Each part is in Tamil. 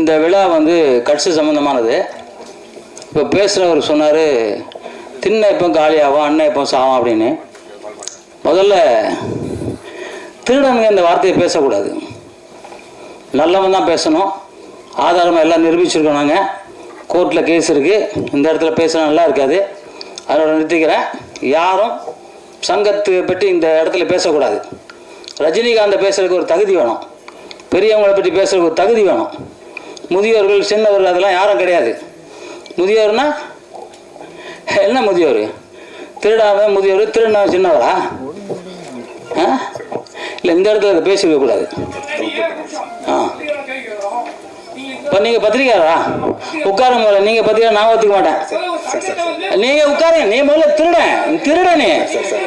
இந்த விழா வந்து கட்சி சம்மந்தமானது இப்போ பேசுகிறவர் சொன்னார் தின்ன எப்போ காலியாகும் அண்ணன் எப்போ சாவும் அப்படின்னு. முதல்ல திருடனுங்க இந்த வார்த்தையை பேசக்கூடாது. நல்லவன் தான் பேசணும். ஆதாரமாக எல்லாம் நிரூபிச்சிருக்கோம் நாங்கள் கோர்ட்டில் கேஸ் இருக்குது இந்த இடத்துல பேசுனா நல்லா இருக்காது. அதோட நிறுத்திக்கிறேன். யாரும் சங்கத்தை பற்றி இந்த இடத்துல பேசக்கூடாது. ரஜினிகாந்தை பேசுறதுக்கு ஒரு தகுதி வேணும். பெரியவங்களை பற்றி பேசுறதுக்கு தகுதி வேணும். முதியோர்கள் சின்னவர்கள் அதெல்லாம் யாரும் கிடையாது. முதியோர்னா என்ன முதியோர்? திருடாவன் முதியோர் திருடன சின்னவரா? ஆ? இல்லை இந்த இடத்துல அதை பேசிக்க கூடாது. ஆ. இப்போ நீங்கள் பத்திரிக்காரா உட்கார முதல்ல நீங்கள் பத்திரிக்கா நான் ஒத்துக்க மாட்டேன். நீங்க உட்காருங்க. நீ முதல்ல திருடன் திருட நீ.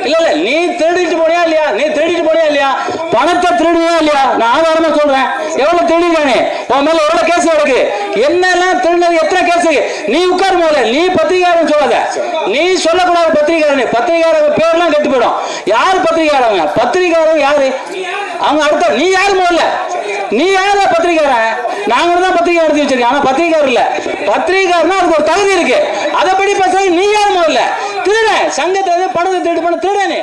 இல்ல இல்ல நீ திருடிட்டு போனியா இல்லையா? நீ திருடிட்டு போனியா இல்லையா? பணத்தை திருடுவியா இல்லையா? நான் ஆதாரமா சொல்றேன். எவ்வளவு திருடிருக்கானே உன் மேல எவ்வளவு கேஸ் இருக்கு என்னெல்லாம் திருடினது? எத்தனை கேஸ் நீ உட்காரு முதல்ல. நீ பத்திரிகாரன் சொல்லாத. நீ சொல்லக்கூடாது பத்திரிகாரன் பத்திரிகாரங்க பேர்லாம் கெட்டு போயிடும். யார் பத்திரிகாரங்க பத்திரிகாரன் யாரு? அவங்க அடுத்த நீ யாரு முதல்ல? நீ யாரா பத்திரிகாரன் நாங்க தான் பத்திரிகை எடுத்து வச்சிருக்கோம். ஆனா பத்திரிகாரர் இல்ல. பத்திரிகாரனா அதுக்கு ஒரு தகுதி இருக்கு. அதை படி பேசுறது நீ யார் முதல்ல? திருட. சங்கத்தை வந்து பணத்தை திருடு பண்ண. திருடனே.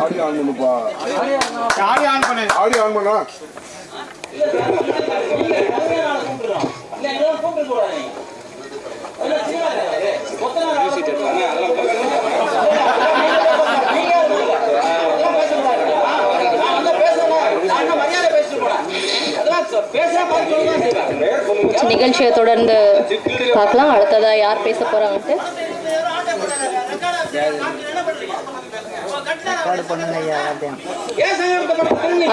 ஆடியோ ஆன் பண்ணுப்பா ஆடியோ ஆன் பண்ணு. ஆடியோ ஆன் பண்ணா. நிகழ்ச்சியை பேச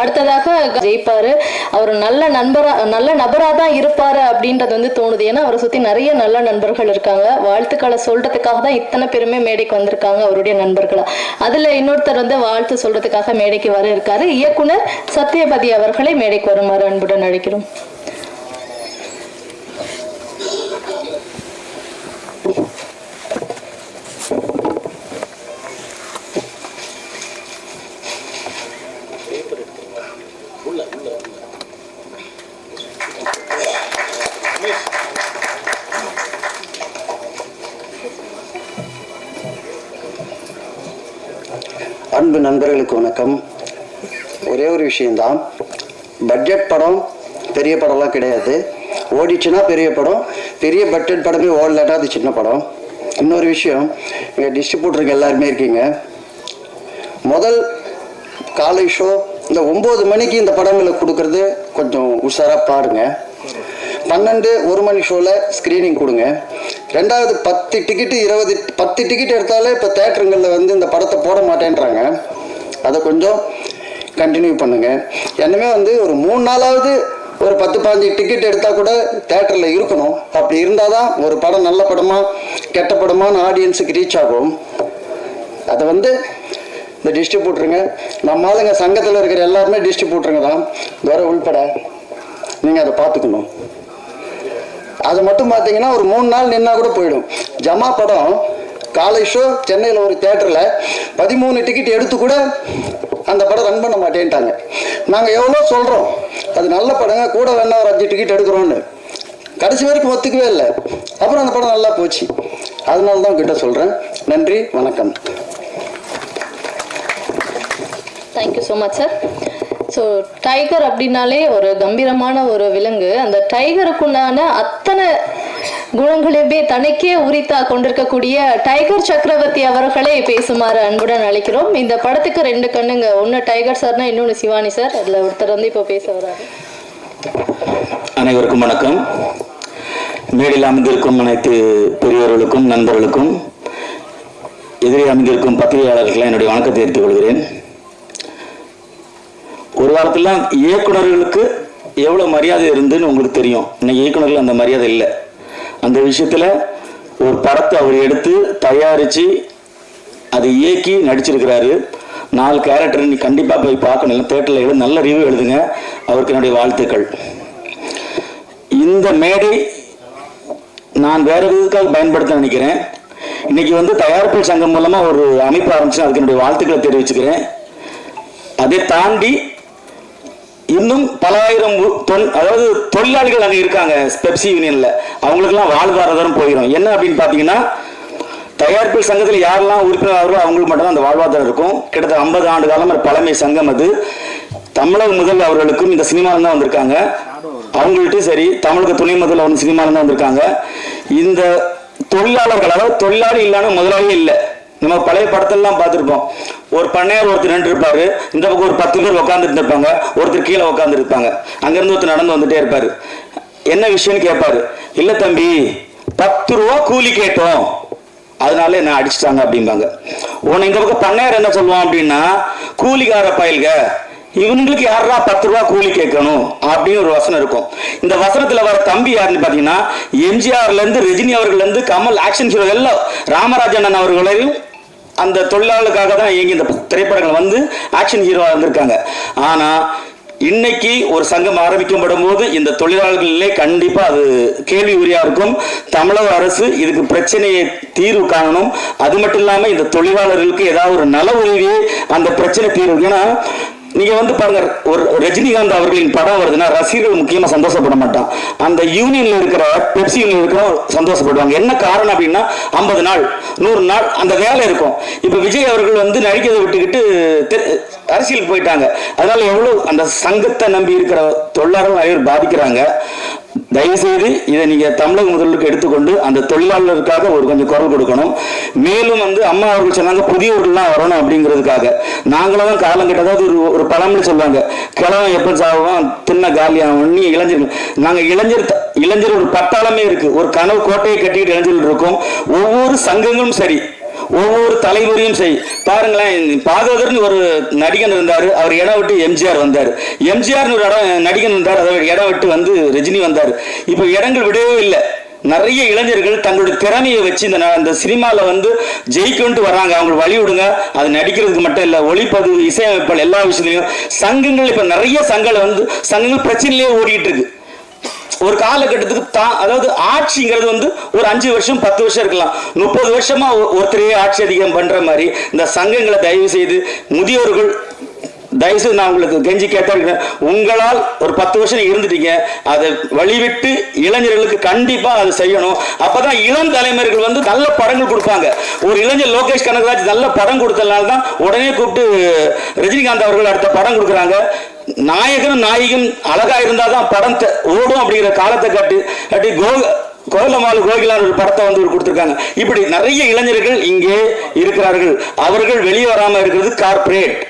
அடுத்ததாக ஜெயிப்பாரு. அவர் நல்ல நண்பரா நல்ல நபரா தான் இருப்பாரு அப்படின்றது வந்து தோணுது. ஏன்னா அவரை சுத்தி நிறைய நல்ல நண்பர்கள் இருக்காங்க. வாழ்த்துக்களை சொல்றதுக்காக தான் இத்தனை பேருமே மேடைக்கு வந்திருக்காங்க அவருடைய நண்பர்களா. அதுல இன்னொருத்தர் வந்து வாழ்த்து சொல்றதுக்காக மேடைக்கு வர இருக்காரு. இயக்குனர் சத்யபதி அவர்களை மேடைக்கு வருமாறு அன்புடன் அழைக்கிறோம். அன்பு நண்பர்களுக்கு வணக்கம். ஒரே ஒரு விஷயம்தான். பட்ஜெட் படம் பெரிய படம்லாம் கிடையாது. ஓடிச்சுன்னா பெரிய படம். பெரிய பட்ஜெட் படமே ஓடலன்னா அது சின்ன படம். இன்னொரு விஷயம் இங்கே டிஸ்ட்ரிபியூட்டருக்கு எல்லாருமே இருக்கீங்க. முதல் காலை ஷோ இந்த ஒம்பது மணிக்கு இந்த படங்களை கொடுக்கறது கொஞ்சம் உஷாராக பாருங்க. பன்னெண்டு ஒரு மணி ஷோவில் ஸ்க்ரீனிங் கொடுங்க. ரெண்டாவது பத்து டிக்கெட்டு இருபது பத்து டிக்கெட் எடுத்தாலே இப்போ தேட்டருங்களில் வந்து இந்த படத்தை போட மாட்டேன்றாங்க. அதை கொஞ்சம் கண்டினியூ பண்ணுங்க. என்னமே வந்து ஒரு மூணு நாளாவது ஒரு பத்து பாஞ்சு டிக்கெட் எடுத்தால் கூட தேட்டரில் இருக்கணும். அப்படி இருந்தால் தான் ஒரு படம் நல்ல படமா கெட்ட படமான ஆடியன்ஸுக்கு ரீச் ஆகும். அதை வந்து இந்த டிஸ்ட்ரிபியூட்டருங்க நம்ம ஆளுங்க சங்கத்தில் இருக்கிற எல்லாருமே டிஸ்ட்ரிபியூட்டருங்க தான். வேற உள்பட நீங்கள் அதை பார்த்துக்கணும். அது மட்டும் பார்த்தீங்கன்னா ஒரு மூணு நாள் நின்னா கூட போயிடும். ஜமா படம் காலை ஷோ சென்னையில் ஒரு தேட்டரில் பதிமூணு டிக்கெட் எடுத்து கூட அந்த படம் ரன் பண்ண மாட்டேன்ட்டாங்க. நாங்கள் எவ்வளோ சொல்கிறோம் அது நல்ல படங்க கூட வேணா ஒரு அஞ்சு டிக்கெட் எடுக்கிறோன்னு கடைசி வரைக்கும் ஒத்துக்கவே இல்லை. அப்புறம் அந்த படம் நல்லா போச்சு. அதனால தான் உங்ககிட்ட சொல்கிறேன் நன்றி வணக்கம். Thank you so much sir so tiger அப்படின்னாலே ஒரு கம்பீரமான ஒரு விலங்கு. அந்த டைகருக்குண்டான அத்தனை குணங்களையுமே தனக்கே உரித்தா கொண்டிருக்கக்கூடிய டைகர் சக்கரவர்த்தி அவர்களை பேசுமாறு அன்புடன் அழைக்கிறோம். இந்த படத்துக்கு ரெண்டு கண்ணுங்க. ஒன்று டைகர் சார்னா இன்னொன்று சிவானி சார். அதில் ஒருத்தர் வந்து இப்போ பேச வராரு அனைவருக்கும் வணக்கம். மேடையில் அமைந்திருக்கும் அனைத்து பெரியவர்களுக்கும் நண்பர்களுக்கும் எதிரே அமைந்திருக்கும் பத்திரிகையாளர்களுக்கு என்னுடைய வணக்கத்தை எடுத்துக்கொள்கிறேன் கொள்கிறேன். ஒரு வாரத்தில் இயக்குனர்களுக்கு எவ்வளோ மரியாதை இருந்துன்னு உங்களுக்கு தெரியும். இன்னைக்கு இயக்குநர்கள் அந்த மரியாதை இல்லை. அந்த விஷயத்தில் ஒரு படத்தை அவர் எடுத்து தயாரித்து அதை இயக்கி நடிச்சிருக்கிறாரு. நாலு கேரக்டர் நீ கண்டிப்பாக போய் பார்க்கணும். தேட்டரில் எழுது நல்ல ரிவ்யூ எழுதுங்க. அவருக்கு என்னுடைய வாழ்த்துக்கள். இந்த மேடை நான் வேற விதத்துக்காக பயன்படுத்த நினைக்கிறேன். இன்னைக்கு வந்து தயாரிப்பு சங்கம் மூலமாக ஒரு அமைப்பு ஆரம்பிச்சு அதுக்கு என்னுடைய வாழ்த்துக்களை தெரிவிச்சுக்கிறேன். அதை தாண்டி இன்னும் பல ஆயிரம் அதாவது தொழிலாளிகள் அங்கே இருக்காங்க பெப்சி யூனியன்ல அவங்களுக்கெல்லாம் வாழ்வாதாரம் போயிடும் என்ன அப்படின்னு பார்த்தீங்கன்னா தயாரிப்பு சங்கத்தில் யாரெல்லாம் உறுப்பினராகிறோ அவங்களுக்கு மட்டும்தான் அந்த வாழ்வாதாரம் இருக்கும். கிட்டத்தட்ட ஐம்பது ஆண்டு காலம் பழமை சங்கம் அது. தமிழக முதல் அவர்களுக்கும் இந்த சினிமாவில் தான் வந்திருக்காங்க. அவங்கள்ட்டும் சரி தமிழக துணை முதல் வந்து சினிமாவில் தான் வந்திருக்காங்க. இந்த தொழிலாளர்கள் அதாவது தொழிலாளி இல்லாமல் முதலாளியே இல்லை. நம்ம பழைய படத்தெல்லாம் பார்த்துருப்போம். ஒரு பண்ணையார் ஒருத்தர் நின்றுருப்பாரு இந்த பக்கம் ஒரு பத்து பேர் உட்காந்துட்டு இருப்பாங்க. ஒருத்தர் கீழே உட்காந்துருப்பாங்க அங்கேருந்து ஒருத்தர் நடந்து வந்துட்டே இருப்பார். என்ன விஷயம்னு கேட்பாரு இல்லை தம்பி பத்து ரூபா கூலி கேட்டோம். அதனால என்ன அடிச்சிட்டாங்க அப்படிம்பாங்க. உன்னை இந்த பக்கம் பண்ணையார் என்ன சொல்லுவான் அப்படின்னா கூலிக்கார பயல்க இவங்களுக்கு யாரா பத்து ரூபா கூலி கேட்கணும்? அப்படின்னு ஒரு வசனம் இருக்கும். இந்த வசனத்துல வர தம்பி யாருன்னு பாத்தீங்கன்னா எம்ஜிஆர்ல இருந்து ரஜினி அவர்கள் இருந்து கமல் ஆக்ஷன் ஹீரோ எல்லாம் ராமராஜன் அவர்களையும் அந்த தொழிலாளர்களுக்காக தான் இயங்கி இந்த திரைப்படங்கள் வந்து ஆக்ஷன் ஹீரோவாக இருந்திருக்காங்க. ஆனால் இன்னைக்கு ஒரு சங்கம் ஆரம்பிக்கப்படும் போது இந்த தொழிலாளர்களிலே கண்டிப்பாக அது கேள்வி உரியா இருக்கும். தமிழக அரசு இதுக்கு பிரச்சனையை தீர்வு காணணும். அது மட்டும் இல்லாமல் இந்த தொழிலாளர்களுக்கு ஏதாவது ஒரு நல உதவியே அந்த பிரச்சனை தீர்வு. ஏன்னா நீங்க வந்து பாருங்க ஒரு ரஜினிகாந்த் அவர்களின் படம் வருதுன்னா ரசிகர்கள் முக்கியமா சந்தோஷப்பட மாட்டான் அந்த யூனியன்ல இருக்கிற பெப்சி யூனியன் இருக்கிற சந்தோஷப்படுவாங்க. என்ன காரணம் அப்படின்னா ஐம்பது நாள் நூறு நாள் அந்த வேலை இருக்கும். இப்ப விஜய் அவர்கள் வந்து நடிக்கிறதை விட்டுக்கிட்டு அரசியலுக்கு போயிட்டாங்க. அதனால எவ்வளவு அந்த சங்கத்தை நம்பி இருக்கிற தொழிலாளர்கள் நிறைய பாதிக்கிறாங்க. தயவுசெய்து இதை நீங்க தமிழக முதல்வருக்கு எடுத்துக்கொண்டு அந்த தொழிலாளர்களுக்காக ஒரு கொஞ்சம் குரல் கொடுக்கணும். மேலும் வந்து அம்மா அவர்கள் சொன்னாங்க புதியவர்கள்லாம் வரணும் அப்படிங்கிறதுக்காக. நாங்களும் தான் காலம் கிட்ட அதாவது ஒரு ஒரு பழமொழி சொல்லுவாங்க கிழவன் எப்போ சாவும் தின்ன காலியாகும் நீ இளைஞர்கள் நாங்க இளைஞர் இளைஞர் ஒரு பட்டாளமே இருக்கு. ஒரு கனவு கோட்டையை கட்டிக்கிட்டு இளைஞர்கள் இருக்கோம். ஒவ்வொரு சங்கங்களும் சரி ஒவ்வொரு தலைமுறையும் செய். பாருங்களேன் பாகவதர்னு ஒரு நடிகன் இருந்தார் அவர் இடம் விட்டு எம்ஜிஆர் வந்தார். எம்ஜிஆர்னு ஒரு இடம் நடிகன் இருந்தார் அதை இடம் விட்டு வந்து ரஜினி வந்தார். இப்போ இடங்கள் விடவே இல்லை. நிறைய இளைஞர்கள் தங்களுடைய திறமையை வச்சு இந்த அந்த இந்த சினிமாவில் வந்து ஜெயிக்கொண்டு வராங்க. அவங்களுக்கு வழி விடுங்க. அது நடிக்கிறதுக்கு மட்டும் இல்லை ஒளிப்பதிவு இசையமைப்பால் எல்லா விஷயத்துலையும் சங்கங்கள் இப்போ நிறைய சங்கங்கள் வந்து சங்கங்கள் பிரச்சனையிலேயே ஓடிட்டு இருக்கு. ஒரு காலகட்டத்துக்கு தான் அதாவது ஆட்சிங்கிறது வந்து ஒரு அஞ்சு வருஷம் பத்து வருஷம் இருக்கலாம். முப்பது வருஷமா ஒருத்தரையே ஆட்சி அதிகம் பண்ற மாதிரி இந்த சங்கங்களை தயவு செய்து முதியோர்கள் தயவு செய்து நான் உங்களுக்கு கெஞ்சி கேட்டிருக்கிறேன் உங்களால் ஒரு பத்து வருஷம் இருந்துட்டீங்க அதை வழிவிட்டு இளைஞர்களுக்கு கண்டிப்பா அதை செய்யணும். அப்பதான் இளம் தலைமுறைகள் வந்து நல்ல படங்கள் கொடுப்பாங்க. ஒரு இளைஞர் லோகேஷ் கனகராஜ் நல்ல படம் கொடுத்ததுனால தான் உடனே கூப்பிட்டு ரஜினிகாந்த் அவர்கள் அடுத்த படம் கொடுக்குறாங்க. நாயகனும் நாயகன் அழகா இருந்தால் தான் படம் ஓடும் அப்படிங்கிற காலத்தை காட்டி காட்டி கோ கோலமாலு கோகிலான் ஒரு படத்தை வந்து ஒரு கொடுத்துருக்காங்க. இப்படி நிறைய இளைஞர்கள் இங்கே இருக்கிறார்கள். அவர்கள் வெளியே வராமல் இருக்கிறது கார்ப்பரேட்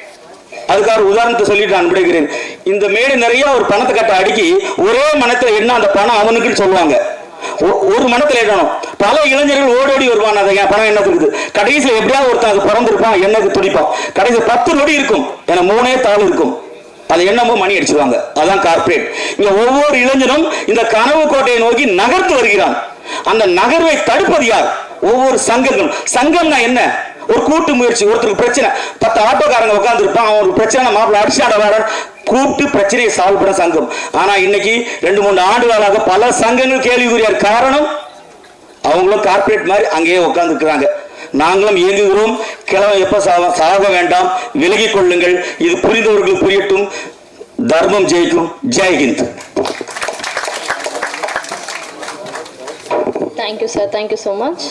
அதுக்காக உதாரணத்தை சொல்லிட்டு நான் விடுகிறேன் இந்த மேடு நிறைய ஒரு பணத்தை கட்ட அடுக்கி ஒரே மனத்துல என்ன அந்த பணம் அவனுக்குன்னு சொல்லுவாங்க. ஒ- ஒரு மனத்துல இடணும் பல இளைஞர்கள் ஓடோடி வருவான் அதை என் பணம் என்ன இருக்குது கடைசியில் எப்படியாவது ஒருத்தன் அது பிறந்திருப்பான் என்னது துடிப்பான். கடைசியில் பத்து நொடி இருக்கும். ஏன்னா மூணே தாள் இருக்கும். அது என்னமோ மணி அடிச்சிருவாங்க. அதான் கார்ப்பரேட் இங்க ஒவ்வொரு இளைஞனும் இந்த கனவு கோட்டையை நோக்கி நகர்த்து வருகிறான். அந்த நகர்வை தடுப்பது யார்? ஒவ்வொரு சங்கங்களும். சங்கம்னா என்ன? ஒரு கூட்டு முயற்சி ஒருத்தருக்கு பிரச்சனை. பத்து ஆட்டோக்காரங்க உட்கார்ந்து இருப்பான் அவன் ஒரு பிரச்சனை மாப்பிள்ள அடிச்சாட வேற கூப்பிட்டு பிரச்சனையை சால்வ் பண்ண சங்கம். ஆனா இன்னைக்கு ரெண்டு மூணு ஆண்டுகளாக பல சங்கங்கள் கேள்விக்குரியார் காரணம் அவங்களும் கார்ப்பரேட் மாதிரி அங்கேயே உட்காந்துருக்கிறாங்க நாங்களும் இயங்குகிறோம். கிழவன் எப்ப சாக சாக வேண்டாம்? விலகிக் கொள்ளுங்கள். இது புரிந்தவர்கள் புரியட்டும். தர்மம் ஜெயிக்கும். Jai Hind thank you sir thank you so much